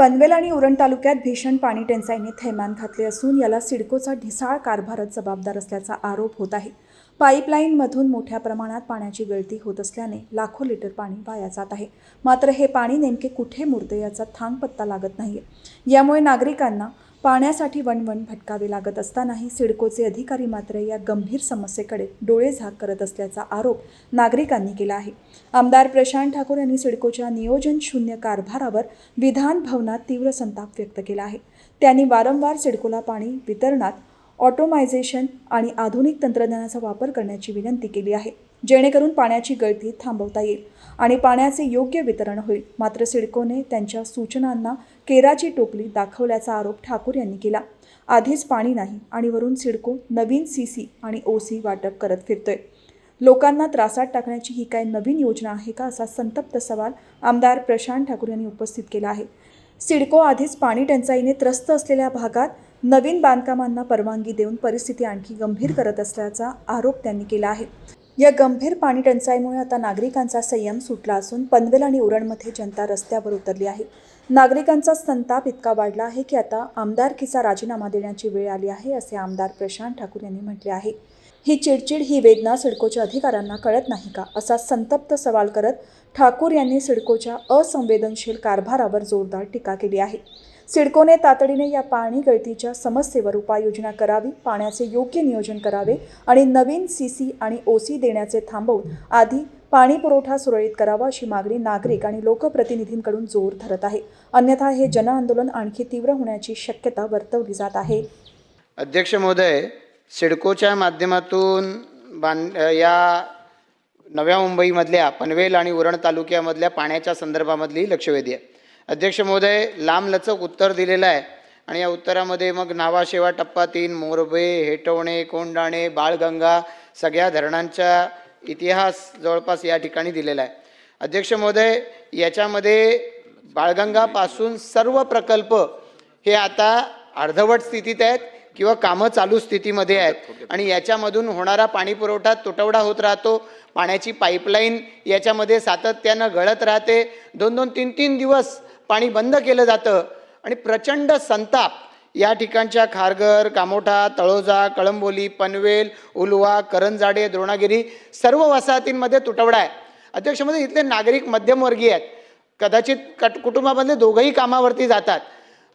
पनवेल आणि उरण तालुक्यात भीषण पाणी टंचाईने थैमान घातले असून याला सिडकोचा ढिसाळ कारभारच जबाबदार असल्याचा आरोप होत आहे. पाईपलाईनमधून मोठ्या प्रमाणात पाण्याची गळती होत असल्याने लाखो लिटर पाणी वाया जात आहे. मात्र हे पाणी नेमके कुठे मुरते याचा थांग पत्ता लागत नाही यामुळे नागरिकांना पाण्यासाठी वणवण भटकावे लागत असतानाही सिडकोचे अधिकारी मात्र या गंभीर समस्येकडे डोळे झाक करत असल्याचा आरोप नागरिकांनी केला आहे. आमदार प्रशांत ठाकूर यांनी सिडकोच्या नियोजन शून्य कारभारावर विधान भवनात तीव्र संताप व्यक्त केला आहे. त्यांनी वारंवार सिडकोला पाणी वितरणात ऑटोमायझेशन आणि आधुनिक तंत्रज्ञानाचा वापर करण्याची विनंती केली आहे. जेणेकरून पाण्याची गळती थांबवता येईल आणि पाण्याचे योग्य वितरण होईल. मात्र सिडकोने त्यांच्या सूचनांना केराची टोपली दाखवल्याचा आरोप ठाकूर यांनी केला. आधीच पाणी नाही आणि वरून सिडको नवीन सी सी आणि ओ सी वाटप करत फिरतोय. लोकांना त्रासात टाकण्याची ही काय नवीन योजना आहे का असा संतप्त सवाल आमदार प्रशांत ठाकूर यांनी उपस्थित केला आहे. सिडको आधीच पाणी टंचाईने त्रस्त असलेल्या भागात नवीन बांधकामांना परवानगी देऊन परिस्थिती आणखी गंभीर करत असल्याचा आरोप त्यांनी केला आहे. या गंभीर पाणी टंचाईमुळे आता नागरिकांचा संयम सुटला असून पनवेल आणि उरणमध्ये जनता रस्त्यावर उतरली आहे. नागरिकांचा संताप इतका वाढला आहे की आता आमदारकीचा राजीनामा देण्याची वेळ आली आहे असे आमदार प्रशांत ठाकूर यांनी म्हटले आहे. ही चिडचिड ही वेदना सिडकोच्या अधिकाऱ्यांना कळत नाही का? असा संतप्त सवाल करत ठाकूर यांनी सिडकोच्या असंवेदनशील कारभारावर जोरदार टीका केली आहे. सिडकोने तातडीने या पाणी गळतीच्या समस्येवर उपाययोजना करावी पाण्याचे योग्य नियोजन करावे आणि नवीन सी सी आणि ओ सी देण्याचे थांबवून आधी पाणी पुरवठा सुरळीत करावा अशी मागणी नागरिक आणि लोकप्रतिनिधींकडून जोर धरत आहे. अन्यथा हे जनआंदोलन आणखी तीव्र होण्याची शक्यता वर्तवली जात आहे. अध्यक्ष महोदय सिडकोच्या माध्यमातून बांध या नव्या मुंबईमधल्या पनवेल आणि उरण तालुक्यामधल्या पाण्याच्या संदर्भामधली लक्षवेधी आहे. अध्यक्ष महोदय लांबलचक उत्तर दिलेलं आहे. आणि या उत्तरामध्ये मग नावाशेवा टप्पा तीन मोरबे हेटवणे कोंडाणे बाळगंगा सगळ्या धरणांचा इतिहास जवळपास या ठिकाणी दिलेला आहे. अध्यक्ष महोदय याच्यामध्ये बाळगंगापासून सर्व प्रकल्प हे आता अर्धवट स्थितीत आहेत किंवा कामं चालू स्थितीमध्ये आहेत. आणि याच्यामधून होणारा पाणी पुरवठा तुटवडा होत राहतो. पाण्याची पाईपलाईन याच्यामध्ये सातत्यानं गळत राहते. दोन दोन तीन तीन दिवस पाणी बंद केलं जातं. आणि प्रचंड संताप. या ठिकाणच्या खारघर कामोठा तळोजा कळंबोली पनवेल उलवा करंजाडे द्रोणागिरी सर्व वसाहतींमध्ये तुटवडा आहे. अध्यक्षमध्ये इथले नागरिक मध्यमवर्गीय आहेत. कदाचित कट कुटुंबामधले दोघंही कामावरती जातात.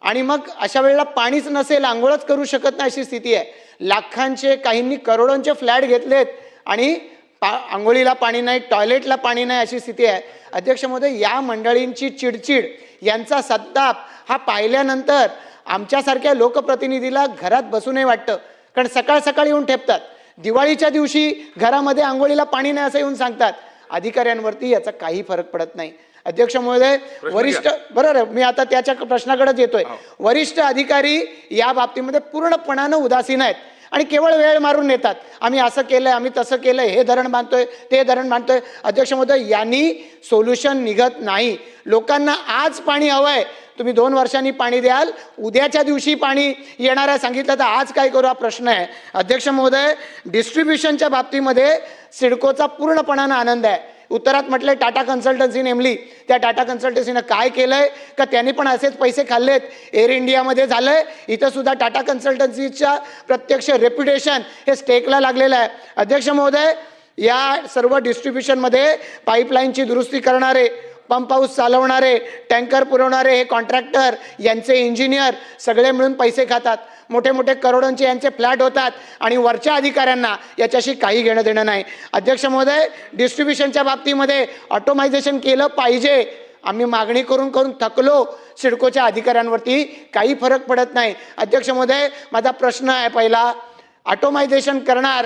आणि मग अशा वेळेला पाणीच नसेल आंघोळच करू शकत नाही अशी स्थिती आहे. लाखांचे काहींनी करोडोंचे फ्लॅट घेतलेत आणि पा आंघोळीला पाणी नाही टॉयलेटला पाणी नाही अशी स्थिती आहे. अध्यक्ष महोदय या मंडळींची चिडचिड यांचा संताप हा पाहिल्यानंतर आमच्यासारख्या लोकप्रतिनिधीला घरात बसू नये वाटतं. कारण सकाळ सकाळी येऊन ठेपतात. दिवाळीच्या दिवशी घरामध्ये आंघोळीला पाणी नाही असं येऊन सांगतात. अधिकाऱ्यांवरती याचा काही फरक पडत नाही. अध्यक्ष महोदय वरिष्ठ बरोबर मी आता त्याच्या प्रश्नाकडेच येतोय. वरिष्ठ अधिकारी या बाबतीमध्ये पूर्णपणानं उदासीन आहेत. आणि केवळ वेळ मारून नेतात. आम्ही असं केलं आहे आम्ही तसं केलं आहे हे धरण बांधतोय ते धरण बांधतोय. अध्यक्ष महोदय यांनी सोल्युशन निघत नाही. लोकांना आज पाणी हवं आहे तुम्ही दोन वर्षांनी पाणी द्याल उद्याच्या दिवशी पाणी येणार आहे सांगितलं तर आज काय करू हा प्रश्न आहे. अध्यक्ष महोदय डिस्ट्रीब्युशनच्या बाबतीमध्ये सिडकोचा पूर्णपणानं आनंद आहे. उत्तरात म्हटलंय टाटा कन्सल्टन्सी नेमली. त्या टाटा कन्सल्टन्सीनं काय केलंय? का त्यांनी पण असेच पैसे खाल्लेत? एअर इंडियामध्ये झालंय. इथं सुद्धा टाटा कन्सल्टन्सीच्या प्रत्यक्ष रेप्युटेशन हे स्टेकला लागलेलं आहे. अध्यक्ष महोदय या सर्व डिस्ट्रीब्युशनमध्ये पाईपलाईनची दुरुस्ती करणारे पंप हाऊस चालवणारे टँकर पुरवणारे हे कॉन्ट्रॅक्टर यांचे इंजिनियर सगळे मिळून पैसे खातात. मोठे मोठे करोडोंचे यांचे फ्लॅट होतात आणि वरच्या अधिकाऱ्यांना याच्याशी काही घेणं देणं नाही. अध्यक्ष महोदय डिस्ट्रीब्युशनच्या बाबतीमध्ये ऑटोमायझेशन केलं पाहिजे. आम्ही मागणी करून करून थकलो. सिडकोच्या अधिकाऱ्यांवरती काही फरक पडत नाही. अध्यक्ष महोदय माझा प्रश्न आहे पहिला. ऑटोमायझेशन करणार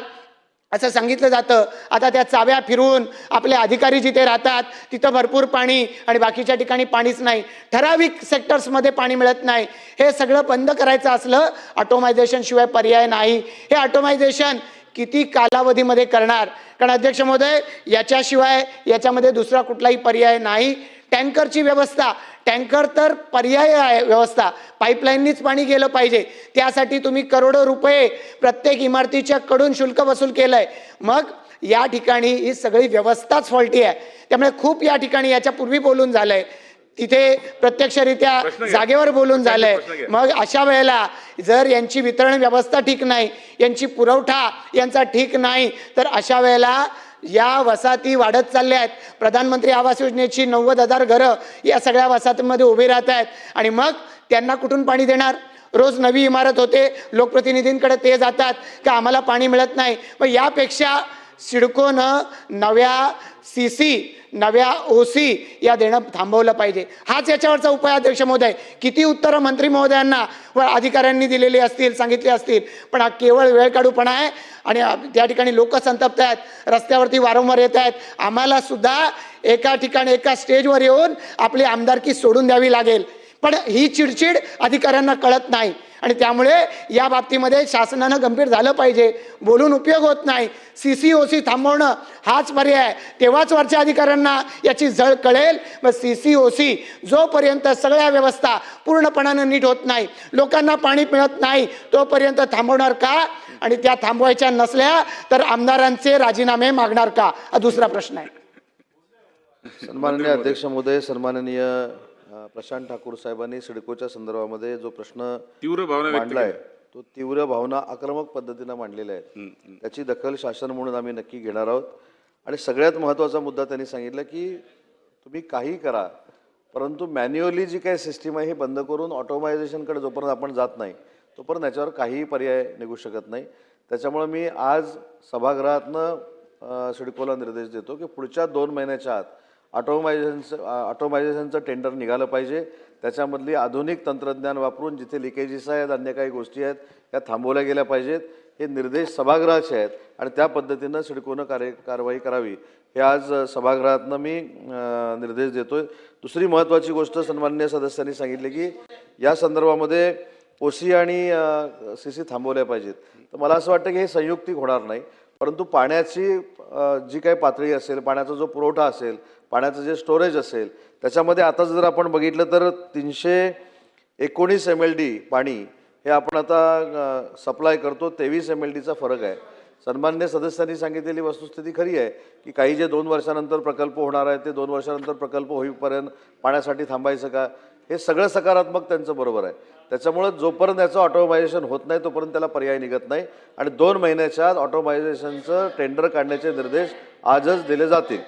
असं सांगितलं जातं. आता त्या चाव्या फिरवून आपले अधिकारी जिथे राहतात तिथं भरपूर पाणी आणि बाकीच्या ठिकाणी पाणीच नाही. ठराविक सेक्टर्समध्ये पाणी मिळत नाही. हे सगळं बंद करायचं असलं ऑटोमायझेशन शिवाय पर्याय नाही. हे ऑटोमायझेशन किती कालावधीमध्ये करणार? कारण अध्यक्ष महोदय याच्याशिवाय याच्यामध्ये दुसरा कुठलाही पर्याय नाही. टँकरची व्यवस्था टँकर तर पर्याय आहे व्यवस्था. पाईपलाईननीच पाणी गेलं पाहिजे. त्यासाठी तुम्ही करोडो रुपये प्रत्येक इमारतीच्या कडून शुल्क वसूल केलंय. मग या ठिकाणी ही सगळी व्यवस्थाच फॉल्टी आहे. त्यामुळे खूप या ठिकाणी याच्या पूर्वी बोलून झालंय. तिथे प्रत्यक्षरित्या जागेवर बोलून झालंय. मग अशा वेळेला जर यांची वितरण व्यवस्था ठीक नाही यांची पुरवठा यांचा ठीक नाही तर अशा वेळेला या वसाहती वाढत चालल्या आहेत. प्रधानमंत्री आवास योजनेची नव्वद हजार घरं या सगळ्या वसाहतींमध्ये उभी राहत आहेत. आणि मग त्यांना कुठून पाणी देणार? रोज नवी इमारत होते. लोकप्रतिनिधींकडे ते जातात का आम्हाला पाणी मिळत नाही? मग यापेक्षा सिडकोनं नव्या सी सी नव्या ओ सी या देणं थांबवलं पाहिजे. हाच याच्यावरचा उपाय अध्यक्ष महोदय. किती उत्तरं मंत्री महोदयांना व अधिकाऱ्यांनी दिलेली असतील सांगितली असतील पण हा केवळ वेळ काढूपणा आहे आणि त्या ठिकाणी लोक संतप्त आहेत रस्त्यावरती वारंवार येत आहेत. आम्हाला सुद्धा एका ठिकाणी एका स्टेजवर येऊन आपली आमदारकी सोडून द्यावी लागेल. पण ही चिडचिड अधिकाऱ्यांना कळत नाही. आणि त्यामुळे या बाबतीमध्ये शासनानं गंभीर झालं पाहिजे. बोलून उपयोग होत नाही. सी सी ओ सी थांबवणं हाच पर्याय तेव्हाच वरच्या अधिकाऱ्यांना याची झळ कळेल. मग सी सी ओ सी जोपर्यंत सगळ्या व्यवस्था पूर्णपणानं नीट होत नाही लोकांना पाणी मिळत नाही तोपर्यंत थांबवणार का? आणि त्या थांबवायच्या नसल्या तर आमदारांचे राजीनामे मागणार का? हा दुसरा प्रश्न आहे. सन्माननीय अध्यक्ष महोदय सन्माननीय प्रशांत ठाकूर साहेबांनी सिडकोच्या संदर्भामध्ये जो प्रश्न तीव्र भावना व्यक्त मांडलाय तो तीव्र भावना आक्रमक पद्धतीनं मांडलेल्या आहेत. त्याची दखल शासन म्हणून आम्ही नक्की घेणार आहोत. आणि सगळ्यात महत्त्वाचा मुद्दा त्यांनी सांगितलं की तुम्ही काही करा परंतु मॅन्युअली जी काही सिस्टीम आहे ही बंद करून ऑटोमायझेशनकडे जोपर्यंत आपण जात नाही तोपर्यंत याच्यावर काहीही पर्याय निघू शकत नाही. त्याच्यामुळे मी आज सभागृहातनं अ, सिडकोला निर्देश देतो की पुढच्या दोन महिन्याच्या आत ऑटोमायझेशनचं ऑटोमायझेशनचं टेंडर निघालं पाहिजे. त्याच्यामधली आधुनिक तंत्रज्ञान वापरून जिथे लिकेजेस आहेत अन्य काही गोष्टी आहेत त्या थांबवल्या गेल्या पाहिजेत. हे निर्देश सभागृहाचे आहेत आणि त्या पद्धतीनं सिडकोनं कार्य कारवाई करावी. हे आज सभागृहातनं मी निर्देश देतो आहे दुसरी महत्त्वाची गोष्ट सन्मान्य सदस्यांनी सांगितली की या संदर्भामध्ये ओसी आणि सी सी थांबवल्या पाहिजेत. तर मला असं वाटतं की हे संयुक्तिक होणार नाही. परंतु पाण्याची जी काही पातळी असेल पाण्याचा जो पुरवठा असेल पाण्याचं जे स्टोरेज असेल त्याच्यामध्ये आता जर आपण बघितलं तर तीनशे एकोणीस एम एल डी पाणी हे आपण आता सप्लाय करतो तेवीस एम एल डीचा फरक आहे. सन्मान्य सदस्यांनी सांगितलेली वस्तुस्थिती खरी आहे की काही जे दोन वर्षानंतर प्रकल्प होणार आहे ते दोन वर्षानंतर प्रकल्प होईपर्यंत पाण्यासाठी थांबायचं का? हे सगळं सकारात्मक त्यांचं बरोबर आहे. त्याच्यामुळं जोपर्यंत याचं ऑटोमायझेशन होत नाही तोपर्यंत त्याला पर्याय निघत नाही. आणि दोन महिन्याच्या आत ऑटोमायझेशनचं टेंडर काढण्याचे निर्देश आजच दिले जातील.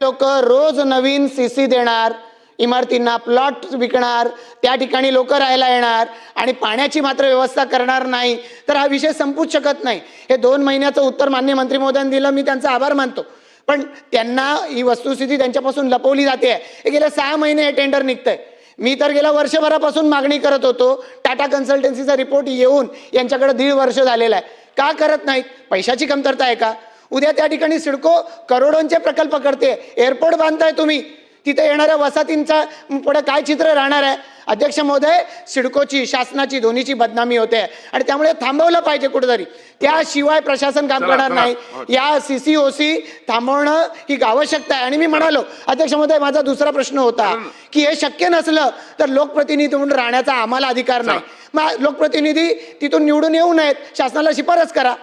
लोक रोज नवीन सी सी देणार इमारतींना प्लॉट विकणार त्या ठिकाणी लोक राहायला येणार आणि पाण्याची मात्र व्यवस्था करणार नाही तर हा विषय संपूच शकत नाही. हे दोन महिन्याचं उत्तर मान्य मंत्री महोदयांनी दिलं मी त्यांचा आभार मानतो. पण त्यांना ही वस्तुस्थिती त्यांच्यापासून लपवली जाते. हे गेल्या सहा महिने हे टेंडर निघतंय. मी तर गेल्या वर्षभरापासून मागणी करत होतो टाटा कन्सल्टन्सीचा रिपोर्ट येऊन यांच्याकडे दीड वर्ष झालेला आहे. का करत नाहीत? पैशाची कमतरता आहे का? उद्या त्या ठिकाणी सिडको करोडोंचे प्रकल्प करते. एअरपोर्ट बांधताय तुम्ही. तिथे येणाऱ्या वसाहतींचा पुढे काय चित्र राहणार आहे? अध्यक्ष महोदय सिडकोची शासनाची दोन्हीची बदनामी होते. आणि त्यामुळे थांबवलं पाहिजे कुठेतरी. त्याशिवाय प्रशासन काम करणार. नाही. या सी सी ओ सी थांबवणं ही आवश्यकता आहे. आणि मी म्हणालो अध्यक्ष महोदय माझा दुसरा प्रश्न होता की हे शक्य नसलं तर लोकप्रतिनिधी म्हणून राहण्याचा आम्हाला अधिकार नाही. मग लोकप्रतिनिधी तिथून निवडून येऊ नयेत. शासनाला शिफारस करा.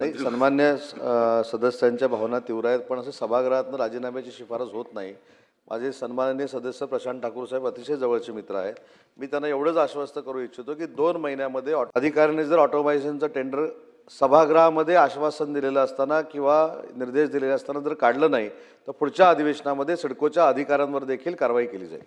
नाही सन्मान्य सदस्यांच्या भावना तीव्र आहेत पण असं सभागृहातनं राजीनाम्याची शिफारस होत नाही. माझे सन्माननीय सदस्य प्रशांत ठाकूर साहेब अतिशय जवळचे मित्र आहेत. मी त्यांना एवढंच आश्वस्त करू इच्छितो की दोन महिन्यामध्ये ऑट- अधिकाऱ्यांनी जर ऑटोमायझेशनचं टेंडर सभागृहामध्ये आश्वासन दिलेलं असताना किंवा निर्देश दिलेले असताना जर काढलं नाही तर पुढच्या अधिवेशनामध्ये सिडकोच्या अधिकाऱ्यांवर देखील कारवाई केली जाईल.